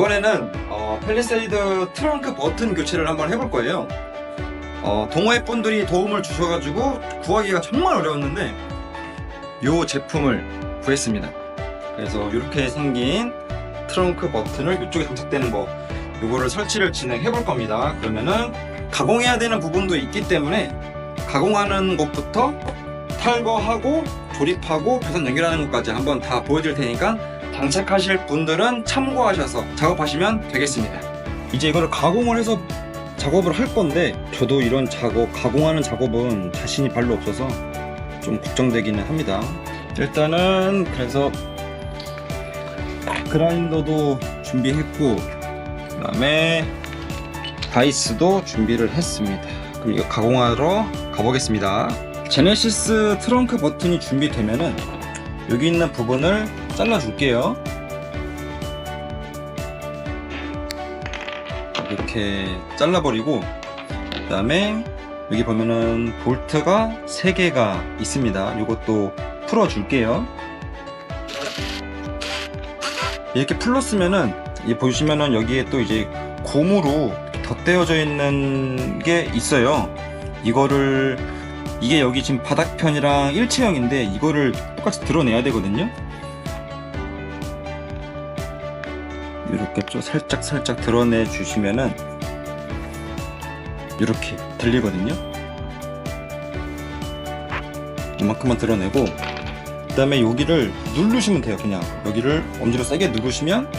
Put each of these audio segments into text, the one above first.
이번에는 어, 펠리세이드 트렁크 버튼 교체를 한번 해볼 거예요. 어, 동호회 분들이 도움을 주셔가지고 구하기가 정말 어려웠는데 이 제품을 구했습니다. 그래서 이렇게 생긴 트렁크 버튼을 이쪽에 장착되는 거 이거를 설치를 진행해 볼 겁니다. 그러면은 가공해야 되는 부분도 있기 때문에 가공하는 것부터 탈거하고 조립하고 배선 연결하는 것까지 한번 다 보여드릴 테니까 장착하실 분들은 참고하셔서 작업하시면 되겠습니다. 이제 이거를 가공을 해서 작업을 할 건데 저도 이런 작업, 가공하는 작업은 자신이 별로 없어서 좀 걱정되기는 합니다. 일단은 그래서 그라인더도 준비했고 그 다음에 바이스도 준비를 했습니다. 그럼 이거 가공하러 가보겠습니다. 제네시스 트렁크 버튼이 준비되면은 여기 있는 부분을 잘라줄게요. 이렇게 잘라버리고 그 다음에 여기 보면은 볼트가 3개가 있습니다. 이것도 풀어줄게요. 이렇게 풀었으면은 이 보시면은 여기에 또 이제 고무로 덧대어져 있는 게 있어요. 이거를 이게 여기 지금 바닥편이랑 일체형인데 이거를 똑같이 드러내야 되거든요. 이렇게 좀 살짝 살짝 드러내 주시면은 이렇게 들리거든요. 이만큼만 드러내고 그 다음에 여기를 누르시면 돼요 그냥. 여기를 엄지로 세게 누르시면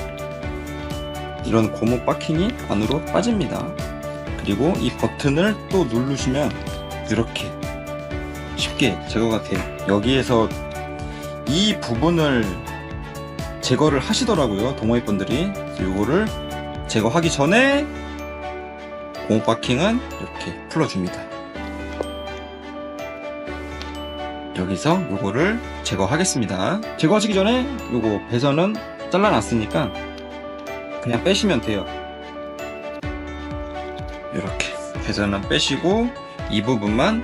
이런 고무 바킹이 안으로 빠집니다. 그리고 이 버튼을 또 누르시면 이렇게 쉽게 제거가 돼요. 여기에서 이 부분을 제거를 하시더라고요 동호회 분들이 이거를 제거하기 전에 고무 바킹은 이렇게 풀어줍니다 여기서 요거를 제거하겠습니다. 제거하시기 전에 요거 배선은 잘라놨으니까 그냥 빼시면 돼요. 이렇게 배선은 빼시고 이 부분만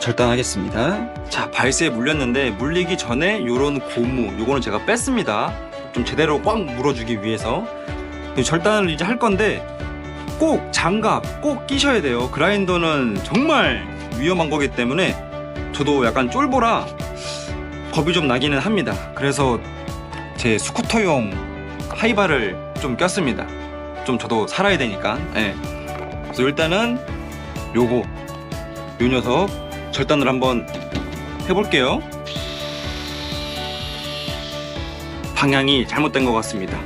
절단하겠습니다. 자, 발세에 물렸는데 물리기 전에 요런 고무 요거는 제가 뺐습니다. 좀 제대로 꽉 물어주기 위해서 절단을 이제 할 건데 꼭 장갑 꼭 끼셔야 돼요. 그라인더는 정말 위험한 거기 때문에 저도 약간 쫄보라 겁이 좀 나기는 합니다. 그래서 제 스쿠터용 하이바를 좀 꼈습니다. 좀 저도 살아야 되니까. 예. 그래서 일단은 요거 요 녀석 절단을 한번 해볼게요. 방향이 잘못된 것 같습니다.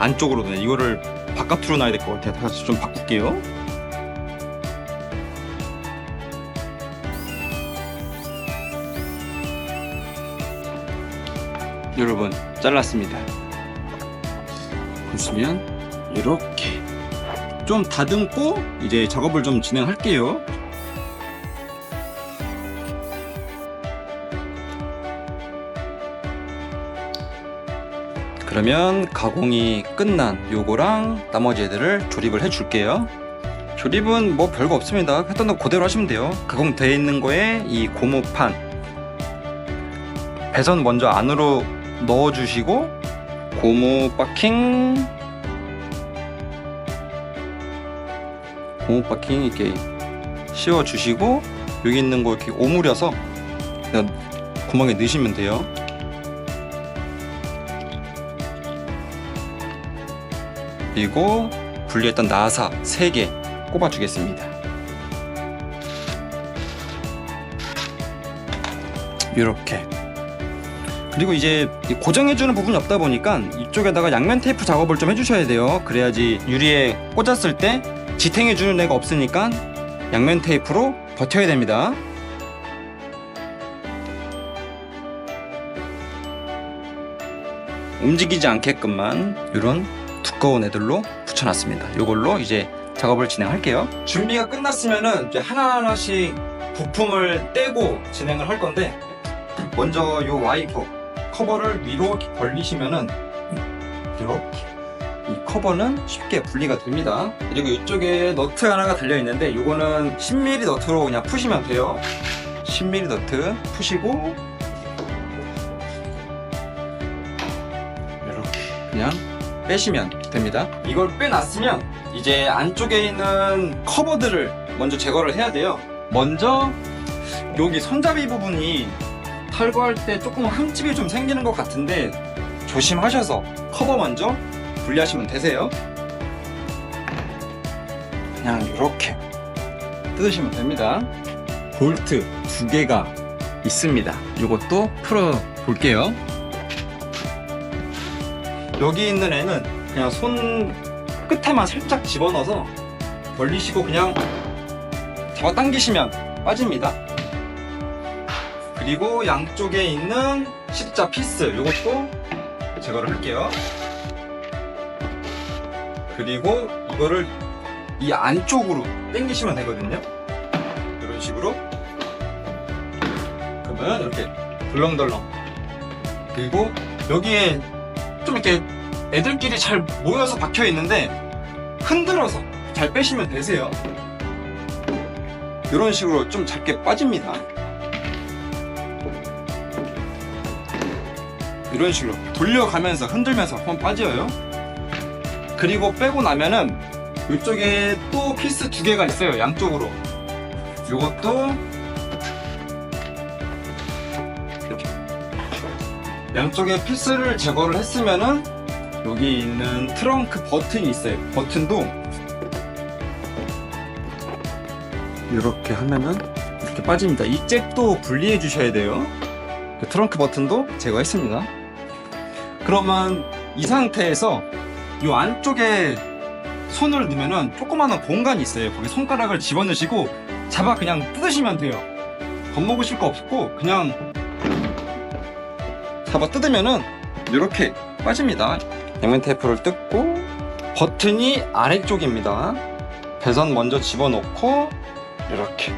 안쪽으로 네 이거를 바깥으로 놔야 될 것 같아요. 다시 좀 바꿀게요. 여러분 잘랐습니다. 보시면 이렇게 좀 다듬고 이제 작업을 좀 진행할게요. 그러면 가공이 끝난 요거랑 나머지 애들을 조립을 해 줄게요. 조립은 뭐 별거 없습니다. 했던 거 그대로 하시면 돼요. 가공되어 있는 거에 이 고무판 배선 먼저 안으로 넣어 주시고 고무 바킹 고무 바킹 이렇게 씌워 주시고 여기 있는 거 이렇게 오므려서 그냥 구멍에 넣으시면 돼요. 그리고 분리했던 나사 3개 꼽아주겠습니다. 이렇게 그리고 이제 고정해주는 부분이 없다 보니까 이쪽에다가 양면 테이프 작업을 좀 해주셔야 돼요. 그래야지 유리에 꽂았을 때 지탱해주는 애가 없으니까 양면 테이프로 버텨야 됩니다. 움직이지 않게끔만 이런 두꺼운 애들로 붙여놨습니다. 이걸로 이제 작업을 진행할게요. 준비가 끝났으면은 이제 하나하나씩 부품을 떼고 진행을 할 건데 먼저 이 와이퍼 커버를 위로 벌리시면은 이렇게 이 커버는 쉽게 분리가 됩니다. 그리고 이쪽에 너트 하나가 달려 있는데 이거는 10mm 너트로 그냥 푸시면 돼요. 10mm 너트 푸시고 이렇게 그냥 빼시면 됩니다. 이걸 빼놨으면 이제 안쪽에 있는 커버들을 먼저 제거를 해야 돼요. 먼저 여기 손잡이 부분이 탈거할 때 조금 흠집이 좀 생기는 것 같은데 조심하셔서 커버 먼저 분리하시면 되세요. 그냥 이렇게 뜯으시면 됩니다. 볼트 두 개가 있습니다. 이것도 풀어 볼게요. 여기 있는 애는 그냥 손 끝에만 살짝 집어넣어서 벌리시고 그냥 잡아 당기시면 빠집니다. 그리고 양쪽에 있는 십자 피스 이것도 제거를 할게요. 그리고 이거를 이 안쪽으로 당기시면 되거든요. 이런 식으로. 그러면 이렇게 덜렁덜렁. 그리고 여기에 좀 이렇게 애들끼리 잘 모여서 박혀 있는데 흔들어서 잘 빼시면 되세요. 이런 식으로 좀 작게 빠집니다. 이런 식으로 돌려가면서 흔들면서 한번 빠져요. 그리고 빼고 나면은 이쪽에 또 피스 두 개가 있어요. 양쪽으로. 이것도 양쪽에 피스를 제거를 했으면은 여기 있는 트렁크 버튼이 있어요. 버튼도 이렇게 하면은 이렇게 빠집니다. 이 잭도 분리해 주셔야 돼요. 그 트렁크 버튼도 제거했습니다. 그러면 이 상태에서 이 안쪽에 손을 넣으면은 조그마한 공간이 있어요. 거기 손가락을 집어넣으시고 잡아 그냥 뜯으시면 돼요. 겁먹으실 거 없고 그냥 잡아 뜯으면은 이렇게 빠집니다. 양면 테이프를 뜯고 버튼이 아래쪽입니다. 배선 먼저 집어넣고 이렇게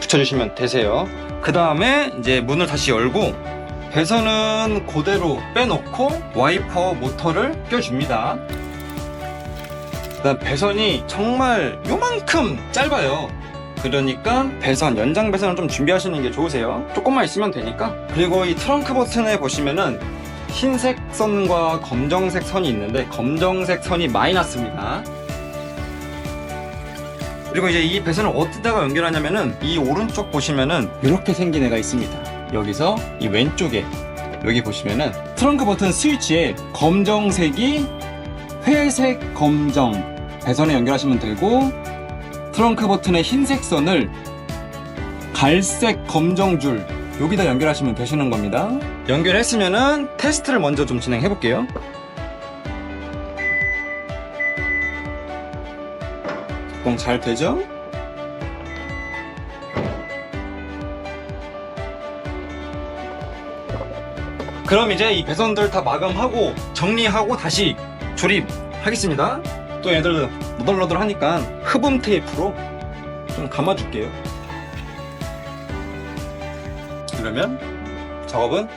붙여주시면 되세요. 그 다음에 이제 문을 다시 열고 배선은 그대로 빼놓고 와이퍼 모터를 껴줍니다. 그다음 배선이 정말 요만큼 짧아요. 그러니까 배선, 연장 배선을 좀 준비하시는 게 좋으세요. 조금만 있으면 되니까. 그리고 이 트렁크 버튼에 보시면은 흰색 선과 검정색 선이 있는데 검정색 선이 마이너스입니다. 그리고 이제 이 배선을 어디다가 연결하냐면은 이 오른쪽 보시면은 이렇게 생긴 애가 있습니다. 여기서 이 왼쪽에 여기 보시면은 트렁크 버튼 스위치에 검정색이 회색 검정 배선에 연결하시면 되고 트렁크 버튼의 흰색 선을 갈색 검정 줄 여기다 연결하시면 되시는 겁니다. 연결했으면은 테스트를 먼저 좀 진행해 볼게요. 작동 잘 되죠? 그럼 이제 이 배선들 다 마감하고 정리하고 다시 조립하겠습니다. 또 얘들 너덜너덜하니까 흡음 테이프로 좀 감아줄게요. 그러면 작업은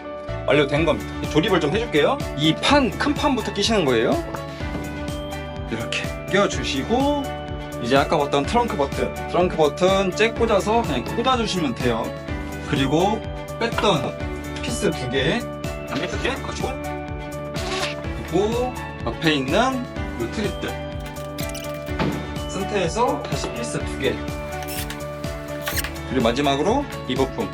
완료된 겁니다. 조립을 좀 해줄게요. 이 판, 큰 판부터 끼시는 거예요. 이렇게 끼워주시고 이제 아까 봤던 트렁크 버튼 트렁크 버튼 잭 꽂아서 그냥 꽂아주시면 돼요 그리고 뺐던 피스 두개 양면 두개 가지고 그리고 옆에 있는 이 트립들 상태에서 다시 피스 두개. 그리고 마지막으로 이 부품.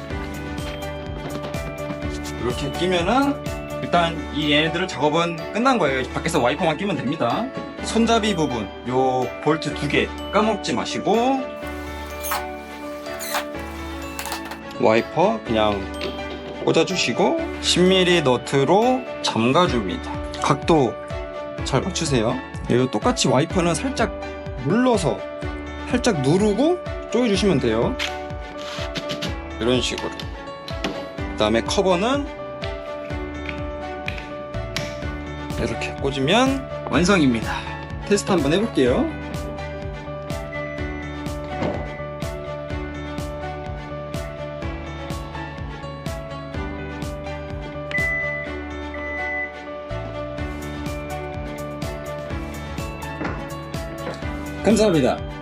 이렇게 끼면은 일단 이 얘네들은 작업은 끝난 거예요. 밖에서 와이퍼만 끼면 됩니다. 손잡이 부분 요 볼트 두 개 까먹지 마시고 와이퍼 그냥 꽂아주시고 10mm 너트로 잠가줍니다. 각도 잘 맞추세요. 요 똑같이 와이퍼는 살짝 눌러서 살짝 누르고 조여주시면 돼요. 이런 식으로. 그 다음에 커버는 이렇게 꽂으면 완성입니다. 테스트 한번 해볼게요 감사합니다